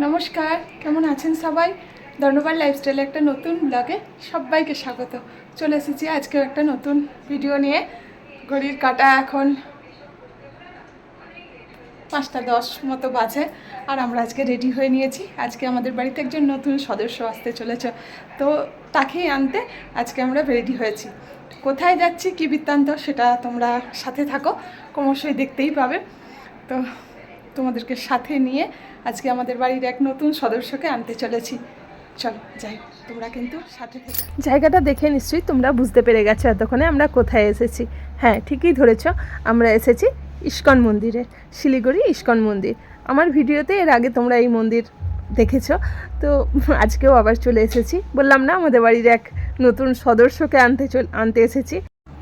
নমস্কার, কেমন আছেন সবাই? ধন্যবাদ লাইফস্টাইলে একটা নতুন ব্লগে সবাইকে স্বাগত। চলে এসেছি আজকেও একটা নতুন ভিডিও নিয়ে। ঘড়ির কাটা এখন পাঁচটা দশ মতো বাজে আর আমরা আজকে রেডি হয়ে নিয়েছি। আজকে আমাদের বাড়িতে একজন নতুন সদস্য আসতে চলেছে। তো তাকেই আনতে আজকে আমরা রেডি হয়েছি। কোথায় যাচ্ছি, কী বৃত্তান্ত সেটা তোমরা সাথে থাকো, ক্রমশই দেখতেই পাবে। তো তোমাদেরকে সাথে নিয়ে আজকে আমাদের বাড়ির এক নতুন সদস্যকে আনতে চলেছি। চলো, যাই, তোমরা কিন্তু সাথে জায়গাটা দেখে নিশ্চয়ই তোমরা বুঝতে পেরে গেছো এতক্ষণে আমরা কোথায় এসেছি। হ্যাঁ ঠিকই ধরেছ, আমরা এসেছি ইস্কন মন্দিরে, শিলিগুড়ি ইস্কন মন্দির। আমার ভিডিওতে এর আগে তোমরা এই মন্দির দেখেছ, তো আজকেও আবার চলে এসেছি। বললাম না, আমাদের বাড়ির এক নতুন সদস্যকে আনতে চল, আনতে এসেছি।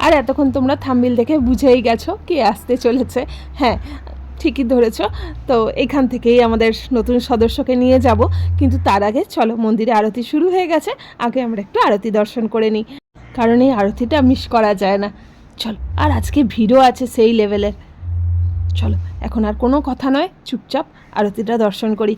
আর এতক্ষণ তোমরা থাম্বিল দেখে বুঝেই গেছো কে আসতে চলেছে। হ্যাঁ ঠিকই ধরেছ। তো এখান থেকেই আমাদের নতুন সদস্যকে নিয়ে যাব। কিন্তু তার আগে চলো মন্দিরে আরতি শুরু হয়ে গেছে। আগে আমরা একটু আরতি দর্শন করে নিই। কারণ এই আরতিটা মিস করা যায় না। চলো, আর আজকে ভিড়ও আছে সেই লেভেলের চলো, এখন আর কোনো কথা নয়। চুপচাপ আরতিটা দর্শন করি।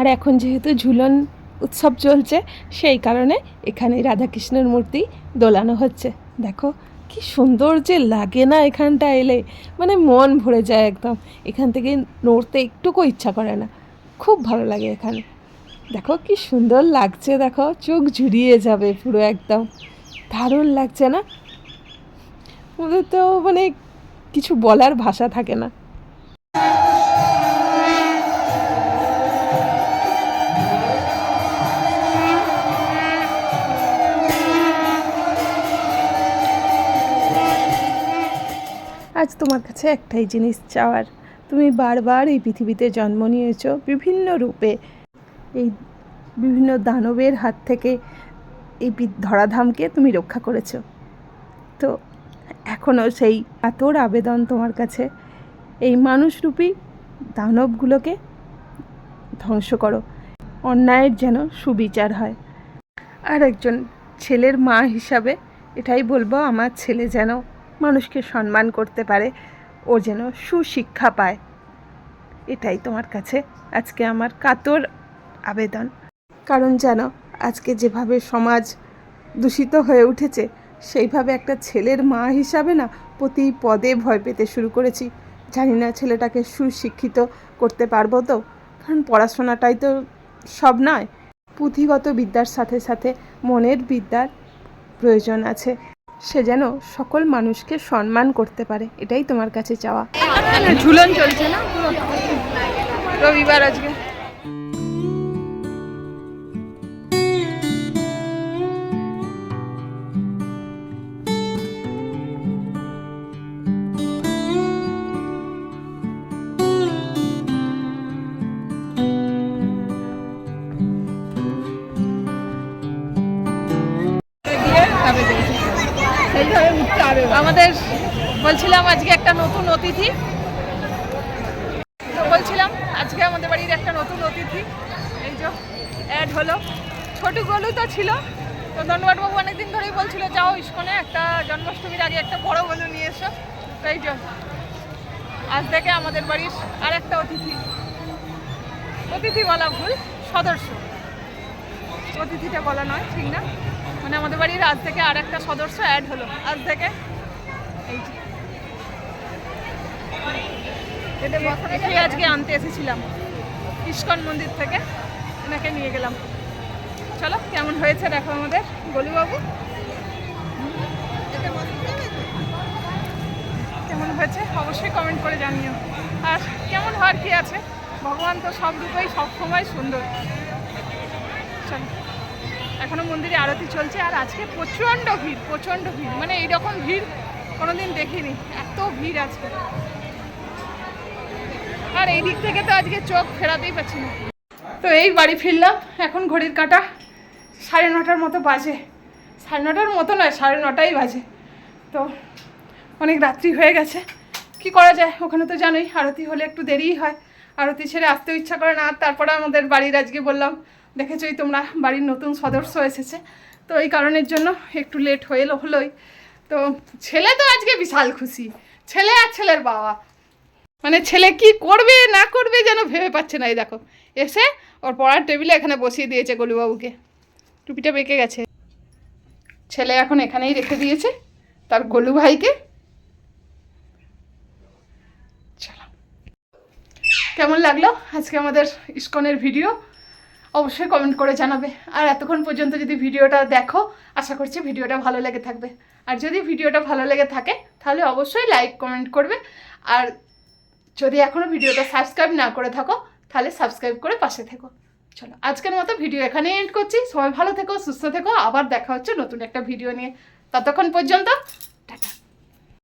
আর এখন যেহেতু ঝুলন উৎসব চলছে, সেই কারণে এখানে রাধাকৃষ্ণের মূর্তি দোলানো হচ্ছে। দেখো, কি সুন্দর যে লাগে না এখানটা এলে। মানে মন ভরে যায় একদম। এখান থেকে নড়তে একটুকু ইচ্ছা করে না। খুব ভালো লাগে এখানে। দেখো, কি সুন্দর লাগছে, দেখো। চোখ ঝুরিয়ে যাবে পুরো একদম। দারুণ লাগছে না? ওদের তো মানে কিছু বলার ভাষা থাকে না। আজ তোমার কাছে একটাই জিনিস চাওয়ার। তুমি বারবার এই পৃথিবীতে জন্ম নিয়েছ বিভিন্ন রূপে। এই বিভিন্ন দানবের হাত থেকে এই ধরাধামকে তুমি রক্ষা করেছ। তো এখনও সেই আতর আবেদন তোমার কাছে। এই মানুষরূপী দানবগুলোকে ধ্বংস করো। অন্যায়ের যেন সুবিচার হয়। আর একজন ছেলের মা হিসাবে এটাই বলব, আমার ছেলে যেন মানুষকে সম্মান করতে পারে, ও যেন সুশিক্ষা পায়। এটাই তোমার কাছে আজকে আমার কাতর আবেদন। কারণ যেন আজকে যেভাবে সমাজ দূষিত হয়ে উঠেছে, সেইভাবে একটা ছেলের মা হিসাবে না প্রতি পদে ভয় পেতে শুরু করেছি। জানি না ছেলেটাকে সুশিক্ষিত করতে পারব তো, কারণ পড়াশোনাটাই তো সব নয়। পুঁথিগত বিদ্যার সাথে সাথে মনের বিদ্যার প্রয়োজন আছে। সে যেন সকল মানুষকে সম্মান করতে পারে, এটাই তোমার কাছে চাওয়া। ঝুলন চলছে না রবিবার আজকে। আমাদের বলছিলাম আজকে একটা নতুন অতিথি। তো বলছিলাম আজকে আমাদের বাড়ির একটা নতুন অতিথি। এই যে অ্যাড হলো। ছোটু গলু তো ছিল। তো ধন্যবাদ বাবু অনেকদিন ধরেই বলছিল, যাও ইস্কনে, একটা জন্মাষ্টমীর আগে একটা বড় গলু নিয়ে এসো। তো এই যে, আজ থেকে আমাদের বাড়ির আর একটা অতিথি। অতিথি বলা ভুল, সদস্য। অতিথিটা বলা নয়, ঠিক না? মানে আমাদের বাড়ির আজ থেকে আর একটা সদস্য অ্যাড হলো। আজ থেকে যে আজকে আনতে এসেছিলাম। ইস্কন মন্দির থেকে। এনাকে নিয়ে গেলাম। চলো, কেমন হয়েছে দেখো আমাদের গলুবাবু? হয়েছে? অবশ্যই কমেন্ট করে জানিও। আর কেমন হওয়ার কি আছে? ভগবান তো সব রূপেই সবসময় সুন্দর। চলো, এখনও মন্দিরে আরতি চলছে। আর আজকে প্রচণ্ড ভিড় প্রচণ্ড ভিড়। মানে এইরকম ভিড় কোনোদিন দেখিনি, এত ভিড় আজকে। আর এই দিক থেকে তো আজকে চোখ ফেরাতেই পারছি না। তো এই বাড়ি ফিরলাম, এখন ঘড়ির কাঁটা সাড়ে নটার মতো বাজে। সাড়ে নটার মতো নয়, সাড়ে নটাই বাজে। তো অনেক রাত্রি হয়ে গেছে। কি করা যায়, ওখানে তো জানোই, আরতি হলে একটু দেরিই হয়। আরতি ছেড়ে আসতেও ইচ্ছা করে না তারপরে আমাদের বাড়ির আজকে বললাম, দেখেছোই তোমরা, বাড়ির নতুন সদস্য এসেছে। তো এই কারণের জন্য একটু লেট হয়ে এলো হলোই। তো ছেলে তো আজকে বিশাল খুশি। ছেলে আর ছেলের বাবা। মানে ছেলে কি করবে, না করবে যেন ভেবে পাচ্ছে না। এই দেখো, এসে ওর পড়ার টেবিলে এখানে বসিয়ে দিয়েছে গলুবাবুকে। টুপিটা বেঁকে গেছে। ছেলে এখন এখানেই রেখে দিয়েছে তার গলু ভাইকে। কেমন লাগল আজকে আমাদের ইস্কনের ভিডিও? অবশ্যই কমেন্ট করে জানাবে। আর এতক্ষণ পর্যন্ত যদি ভিডিওটা দেখো, আশা করছি ভিডিওটা ভালো লেগে থাকবে। আর যদি ভিডিওটা ভালো লেগে থাকে, তাহলে অবশ্যই লাইক কমেন্ট করবে। আর যদি এখনও ভিডিওটা সাবস্ক্রাইব না করে থাকো, তাহলে সাবস্ক্রাইব করে পাশে থেকো। চলো, আজকের মতো ভিডিও এখানেই এন্ড করছি। সবাই ভালো থেকো, সুস্থ থেকো। আবার দেখা হচ্ছে নতুন একটা ভিডিও নিয়ে। ততক্ষণ পর্যন্ত, টাটা।